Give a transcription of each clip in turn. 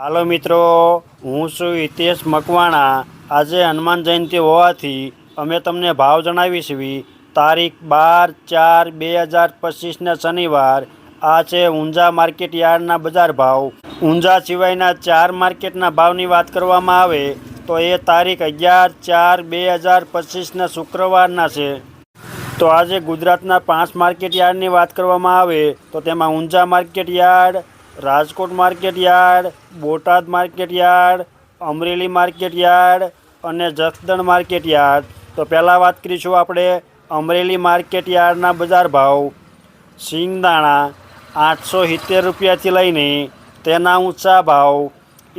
હાલો મિત્રો, હું છું હિતેશ મકવાણા. આજે હનુમાન જયંતિ હોવાથી અમે તમને ભાવ જણાવીશું. તારીખ બાર ચાર બે હજાર પચીસના શનિવાર. આ છે ઊંઝા માર્કેટ યાર્ડના બજાર ભાવ. ઊંઝા સિવાયના ચાર માર્કેટના ભાવની વાત કરવામાં આવે, તો એ તારીખ અગિયાર ચાર બે હજાર પચીસના શુક્રવારના છે. તો આજે ગુજરાતના પાંચ માર્કેટ યાર્ડની વાત કરવામાં આવે, તો તેમાં Unjha market yard Rajkot market yard, Botad market yard, Amreli market yard અને જસદણ માર્કેટ યાર્ડ. તો પહેલાં વાત કરીશું આપણે અમરેલી માર્કેટ યાર્ડના બજાર ભાવ. સિંગદાણા આઠસો સિત્તેર રૂપિયાથી લઈને તેના ઊંચા ભાવ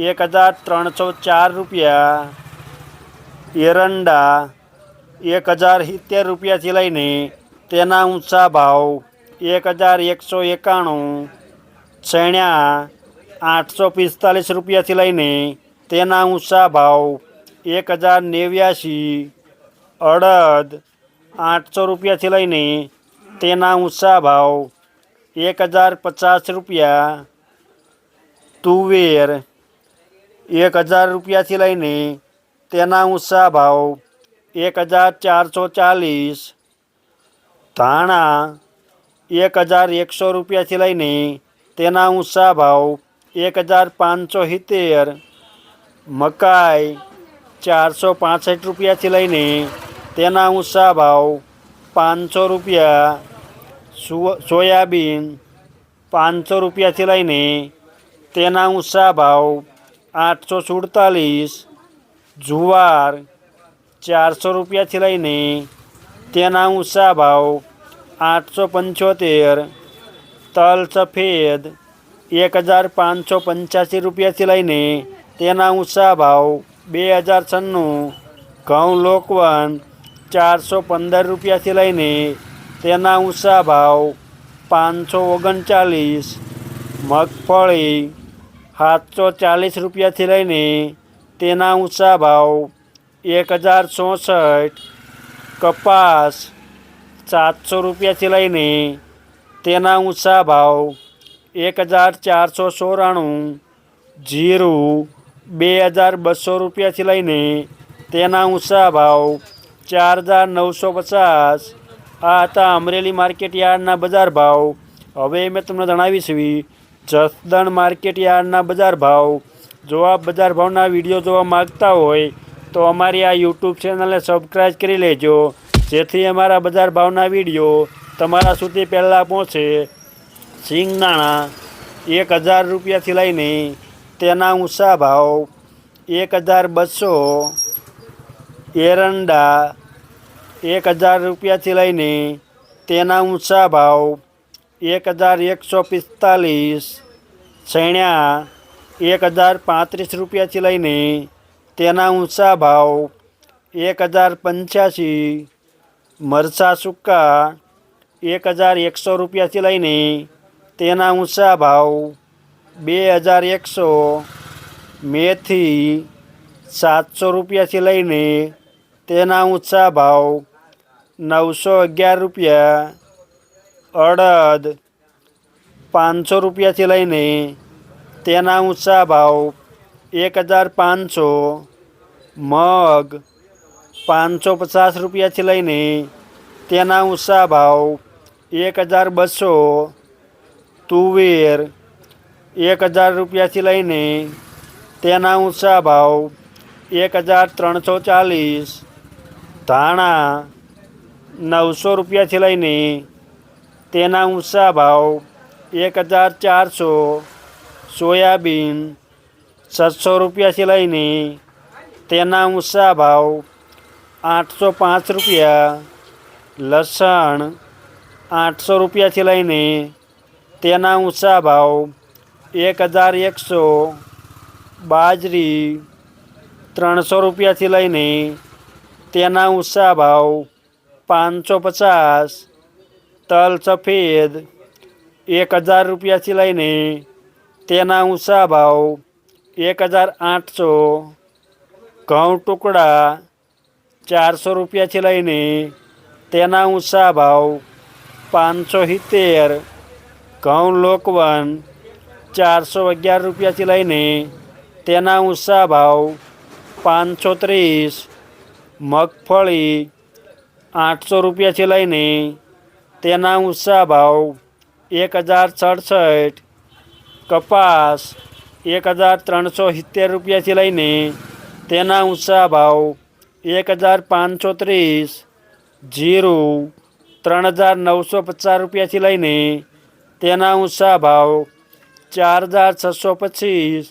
એક હજાર ત્રણસો ચાર રૂપિયા. એરંડા એક હજાર સિત્તેર રૂપિયાથી લઈને તેના ઊંચા ભાવ એક હજાર એકસો એકાણું. ચણ્યા આઠસો પિસ્તાલીસ રૂપિયાથી લઈને તેના ઊંચા ભાવ એક હજાર નેવ્યાસી અડદ આઠસો રૂપિયાથી લઈને તેના ઊંચા ભાવ એક હજાર પચાસ રૂપિયા તુવેર એક હજાર રૂપિયાથી લઈને તેના ઊંચા ભાવ એક હજાર ચારસો ચાલીસ ધાણા એક હજાર એકસો રૂપિયાથી લઈને તેના ઊંચા ભાવ એક હજાર પાંચસો સિત્તેર, મકાઈ ચારસો પાસઠ રૂપિયાથી લઈને તેના ઊંચા ભાવ પાંચસો રૂપિયા સોયાબીન પાંચસો રૂપિયાથી લઈને તેના ઊંચા ભાવ આઠસો સુડતાલીસ, જુવાર ચારસો રૂપિયાથી લઈને તેના ઊંચા ભાવ આઠસો પંચોતેર તલ સફેદ એક હજાર પાંચસો પંચ્યાસી રૂપિયાથી લઈને તેના ઊંચા ભાવ બે હજાર છન્નું, ઘઉં લોકવન ચારસો પંદર રૂપિયાથી લઈને તેના ઊંચા ભાવ પાંચસો ઓગણચાલીસ, મગફળી સાતસો ચાલીસ રૂપિયાથી લઈને તેના ઊંચા ભાવ એક હજાર ચોસઠ, કપાસ સાતસો રૂપિયાથી લઈને તેના ઊંચા ભાવ એક હજાર ચારસો ચોરાણું, જીરું બે હજાર બસો રૂપિયાથી લઈને તેના ઊંચા ભાવ ચાર હજાર નવસો પચાસ. આ હતા અમરેલી માર્કેટ યાર્ડના બજાર ભાવ. હવે મેં તમને જણાવીશ જસદણ માર્કેટ યાર્ડના બજાર ભાવ. જો આપ બજાર ભાવના વીડિયો જોવા માગતા હોય તો અમારી આ યુટ્યુબ ચેનલને સબસ્ક્રાઈબ કરી લેજો. જેથી અમારા બજાર ભાવના વીડિયો તમારા સુધી પહેલાં પહોંચે સિંગદાણા એક હજાર રૂપિયાથી લઈને તેના ઊંચા ભાવ, એક હજાર બસો, એરંડા, એક હજાર રૂપિયાથી લઈને તેના ઊંચા ભાવ, એક હજાર એકસો પિસ્તાલીસ ચણ્યા એક હજાર પાંત્રીસ રૂપિયાથી લઈને તેના ઊંચા ભાવ, એક હજાર પંચ્યાસી, મરચાં સૂકા એક હજાર એકસો રૂપિયાથી લઈને તેના ઊંચા ભાવ બે હજાર એકસો મેથી સાતસો રૂપિયાથી લઈને તેના ઊંચા ભાવ નવસો અગિયાર રૂપિયા, અડદ પાંચસો રૂપિયાથી લઈને તેના ઊંચા ભાવ એક હજાર પાંચસો, મગ પાંચસો પચાસ રૂપિયાથી લઈને તેના ઊંચા ભાવ એક હજાર બસો, તુવેર, એક હજાર રૂપિયાથી લઈને તેના ઊંચા ભાવ, એક હજાર ત્રણસો ચાલીસ, ધાણા, નવસો રૂપિયાથી લઈને તેના ઊંચા ભાવ, એક હજાર ચારસો, સોયાબીન, છસો રૂપિયાથી લઈને તેના ઊંચા ભાવ, આઠસો પાંચ રૂપિયા, લસણ આઠસો રૂપિયાથી લઈને તેના ઊંચા ભાવ એક હજાર એકસો, બાજરી ત્રણસો રૂપિયાથી લઈને તેના ઊંચા ભાવ પાંચસો પચાસ, તલ સફેદ એક હજાર રૂપિયાથી લઈને તેના ઊંચા ભાવ એક હજાર આઠસો, ઘઉં ટુકડા ચારસો રૂપિયાથી લઈને તેના ઊંચા ભાવ પાંચસો સિત્તેર, ઘઉં લોકવન, ચારસો અગિયાર રૂપિયાથી લઈને તેના ઊંચા ભાવ પાંચસો ત્રીસ, મગફળી આઠસો રૂપિયાથી લઈને તેના ઊંચા ભાવ એક હજાર સડસઠ, કપાસ એક હજાર ત્રણસો સિત્તેર રૂપિયાથી લઈને તેના ઊંચા ભાવ એક હજાર પાંચસો ત્રીસ, જીરું ત્રણ હજાર નવસો પચાસ રૂપિયાથી લઈને તેના ઊંચા ભાવ ચાર હજાર છસો પચીસ.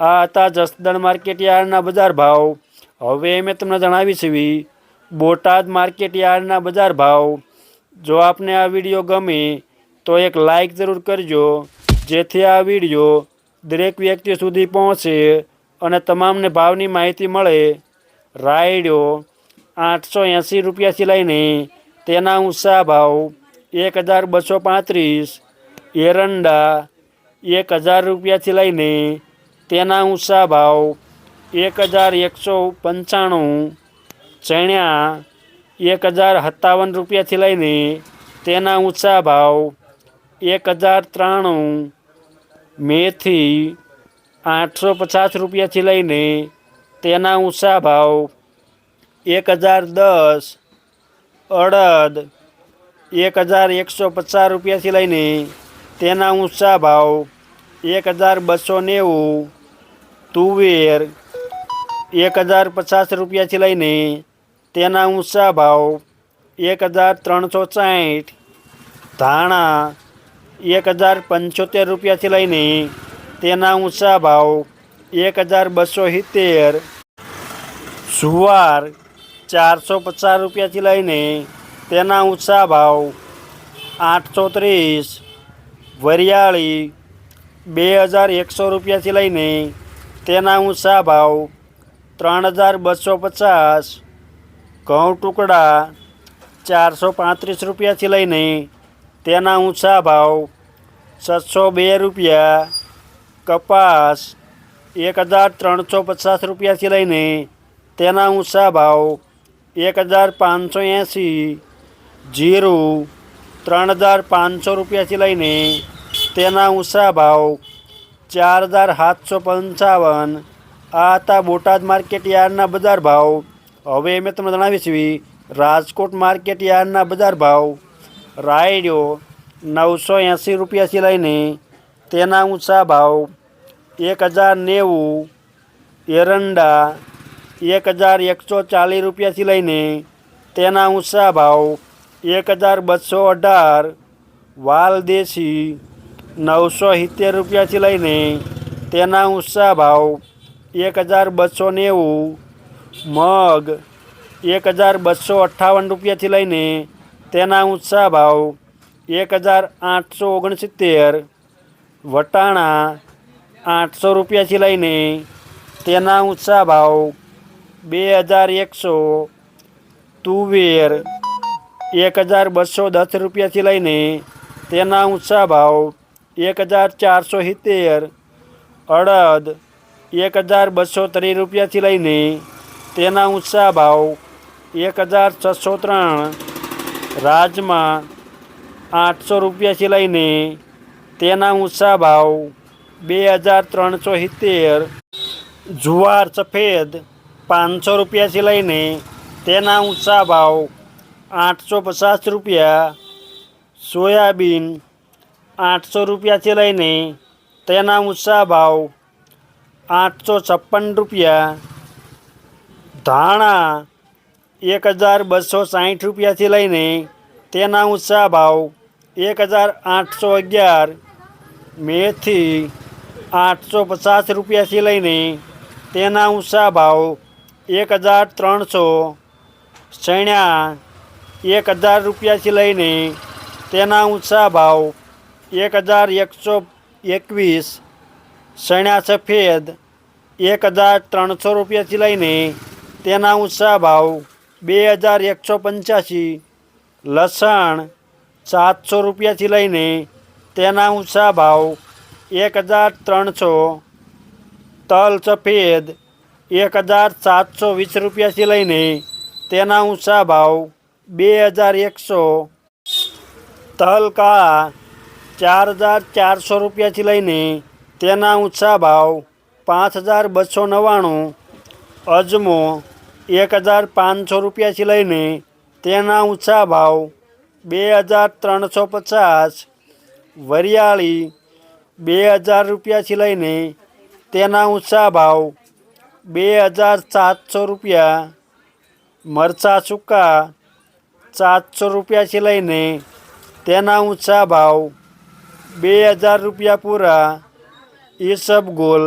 આ હતા જસદણ માર્કેટ યાર્ડના બજાર ભાવ. હવે મેં તમને જણાવી છે, બોટાદ માર્કેટ યાર્ડના બજાર ભાવ. જો આપને આ વીડિયો ગમે, તો એક લાઈક જરૂર કરજો, જેથી આ વીડિયો દરેક વ્યક્તિ સુધી પહોંચે અને તમામને ભાવની માહિતી મળે. રાયડો આઠસો એંસી રૂપિયાથી લઈને તેના ઊંચા ભાવ એક હજાર બસો પાંત્રીસ, એરંડા એક હજાર રૂપિયાથી લઈને તેના ઊંચા ભાવ એક હજાર એકસો પંચાણું, ચણ્યા એક હજાર સત્તાવન રૂપિયાથી લઈને તેના ઊંચા ભાવ એક હજાર ત્રાણું, મેથી આઠસો પચાસ રૂપિયાથી લઈને તેના ઊંચા ભાવ એક હજાર દસ અડદ એક હજાર એકસો પચાસ રૂપિયાથી લઈને તેના ઊંચા ભાવ એક હજાર બસો નેવું, તુવેર એક હજાર પચાસ રૂપિયાથી લઈને તેના ઊંચા ભાવ એક હજાર ત્રણસો સાઠ, ધાણા એક હજાર પંચોતેર રૂપિયાથી લઈને તેના ઊંચા ભાવ એક હજાર બસો સિત્તેર, જુવાર ચારસો પચાસ રૂપિયાથી લઈને તેના ઊંચા ભાવ આઠસો ત્રીસ, વરિયાળી બે હજાર એકસો રૂપિયાથી લઈને તેના ઊંચા ભાવ ત્રણ હજાર બસો પચાસ, ઘઉં ટુકડા ચારસો પાંત્રીસ રૂપિયાથી લઈને તેના ઊંચા ભાવ છસો બે રૂપિયા, કપાસ એક હજાર ત્રણસો પચાસ રૂપિયાથી લઈને તેના ઊંચા ભાવ એક હજાર પાંચસો એંસી, જીરું ત્રણ હજાર પાંચસો રૂપિયાથી લઈને તેના ઊંચા ભાવ ચાર હજાર સાતસો પંચાવન. આ હતા બોટાદ માર્કેટ યાર્ડના બજાર ભાવ. હવે મેં તમને જણાવીશું રાજકોટ માર્કેટ યાર્ડના બજાર ભાવ. રાયડો નવસો એંસી રૂપિયાથી લઈને તેના ઊંચા ભાવ. એક હજાર નેવું, એરંડા એક હજાર એકસો ચાલીસ રૂપિયાથી લઈને તેના ઊંચા ભાવ એક હજાર બસો અઢાર, વાલ દેશી નવસો સિત્તેર રૂપિયાથી લઈને તેના ઊંચા ભાવ એક હજાર બસો નેવું, મગ એક હજાર બસો અઠ્ઠાવન રૂપિયાથી લઈને તેના ઊંચા ભાવ એક હજાર આઠસો ઓગણસિત્તેર, વટાણા આઠસો રૂપિયાથી લઈને તેના ઊંચા ભાવ બે હજાર એકસો તુવેર, એક હજાર બસો દસ રૂપિયાથી લઈને તેના ઊંચા ભાવ એક હજાર ચારસો સિત્તેર, અડદ એક હજાર બસો ત્રીસ રૂપિયાથી લઈને તેના ઊંચા ભાવ એક હજાર છસો ત્રણ, રાજમા આઠસો રૂપિયાથી લઈને તેના ઊંચા ભાવ બે હજાર ત્રણસો સિત્તેર, જુવાર સફેદ પાંચસો રૂપિયાથી લઈને તેના ઊંચા ભાવ આઠસો પચાસ રૂપિયા, સોયાબીન આઠસો રૂપિયાથી લઈને તેના ઊંચા ભાવ આઠસો છપ્પન રૂપિયા, ધાણા એક હજાર બસો સાહીઠ રૂપિયાથી લઈને તેના ઊંચા ભાવ એક હજાર આઠસો અગિયાર, મેથી આઠસો પચાસ રૂપિયાથી લઈને તેના ઊંચા ભાવ એક હજાર ત્રણસો ચણ્યા એક હજાર રૂપિયાથી લઈને તેના ઊંચા ભાવ એક હજાર એકસો એકવીસ ચણ્યા સફેદ એક હજાર ત્રણસો રૂપિયાથી લઈને તેના ઊંચા ભાવ બે હજાર એકસો પંચ્યાસી લસણ સાતસો રૂપિયાથી લઈને તેના ઊંચા ભાવ એક હજાર ત્રણસો તલ સફેદ એક હજાર સાતસો વીસ રૂપિયાથી લઈને તેના ઊંચા ભાવ બે હજાર એકસો. તલ કાળા ચાર હજાર ચારસો રૂપિયાથી લઈને તેના ઊંચા ભાવ પાંચ હજાર બસો નવ્વાણું. અજમો એક હજાર પાંચસો રૂપિયાથી લઈને તેના ઊંચા ભાવ બે હજાર ત્રણસો પચાસ. વરિયાળી બે હજાર રૂપિયાથી લઈને તેના ઊંચા ભાવ બે હજાર સાતસો રૂપિયા, મરચાં સૂકા સાતસો રૂપિયાથી લઈને તેના ઊંચા ભાવ બે હજાર રૂપિયા પૂરા ઈસબગુલ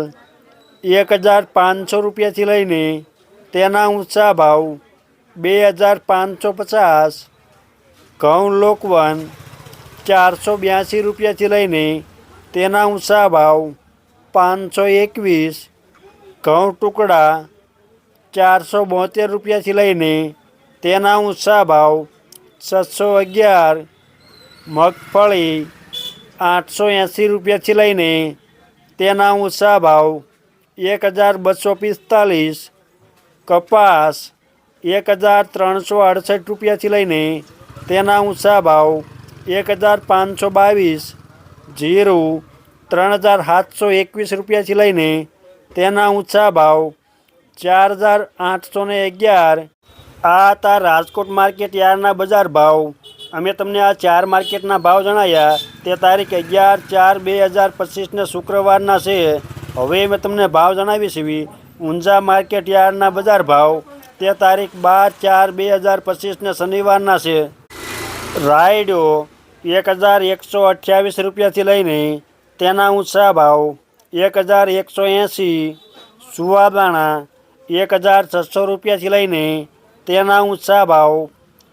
એક હજાર પાંચસો રૂપિયાથી લઈને તેના ઊંચા ભાવ બે હજાર પાંચસો પચાસ, ઘઉં લોકવન ચારસો બ્યાસી રૂપિયાથી લઈને તેના ઊંચા ભાવ પાંચસો એકવીસ ઘઉં ટુકડા ચારસો બોતેર રૂપિયાથી લઈને તેના ઊંચા ભાવ છસો અગિયાર, મગફળી આઠસો એંસી રૂપિયાથી લઈને તેના ઊંચા ભાવ એક હજાર બસો પિસ્તાલીસ, કપાસ એક હજાર ત્રણસો અડસઠ રૂપિયાથી લઈને તેના ઊંચા ભાવ એક હજાર પાંચસો બાવીસ, જીરું ત્રણ હજાર સાતસો એકવીસ રૂપિયાથી લઈને તેના ઊંચા ભાવ ચાર હજાર આઠસો ને અગિયાર. આ હતા રાજકોટ માર્કેટ યાર્ડના બજાર ભાવ. અમે તમને આ ચાર માર્કેટના ભાવ જણાવ્યા તે તારીખ અગિયાર ચાર બે હજાર પચીસને શુક્રવારના છે. હવે મેં તમને ભાવ જણાવી છે ઊંઝા માર્કેટ યાર્ડના બજાર ભાવ તે તારીખ બાર ચાર બે હજાર પચીસને શનિવારના છે. રાયડો એક હજાર એકસો અઠ્યાવીસ રૂપિયાથી લઈને તેના ઊંચા ભાવ એક હજાર એકસો એંસી સુવાદાણા એક હજાર છસો રૂપિયાથી લઈને તેના ઊંચા ભાવ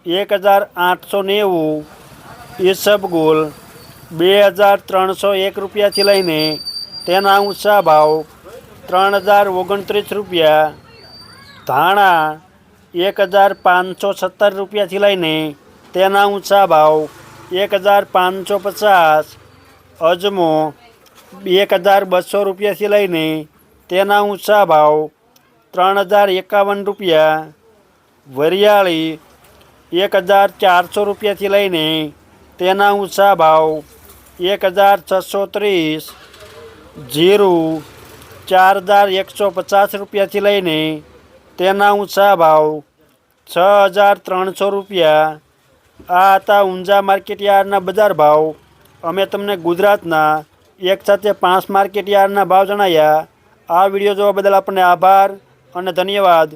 એક હજાર આઠસો નેવું ઈસબગુલ બે હજાર ત્રણસો એક રૂપિયાથી લઈને તેના ઊંચા ભાવ ત્રણ હજાર ઓગણત્રીસ રૂપિયા. ધાણા એક હજાર પાંચસો સત્તર રૂપિયાથી લઈને તેના ઊંચા ભાવ એક હજાર પાંચસો પચાસ. અજમો એક હજાર બસો રૂપિયાથી લઈને તેના ઊંચા ભાવ ત્રણ હજાર એકાવન રૂપિયા, વરિયાળી એક હજાર ચારસો રૂપિયાથી લઈને તેના ઊંચા ભાવ એક હજાર છસો ત્રીસ, જીરું ચાર હજાર એકસો પચાસ રૂપિયાથી લઈને તેના ઊંચા ભાવ છ હજાર ત્રણસો રૂપિયા. આ હતા ઊંઝા માર્કેટ યાર્ડના બજાર ભાવ. અમે તમને ગુજરાતના એક સાથે પાંચ માર્કેટ યાર્ડના ભાવ જણાવ્યા આ વીડિયો જોવા બદલ આપણને આભાર અને ધન્યવાદ.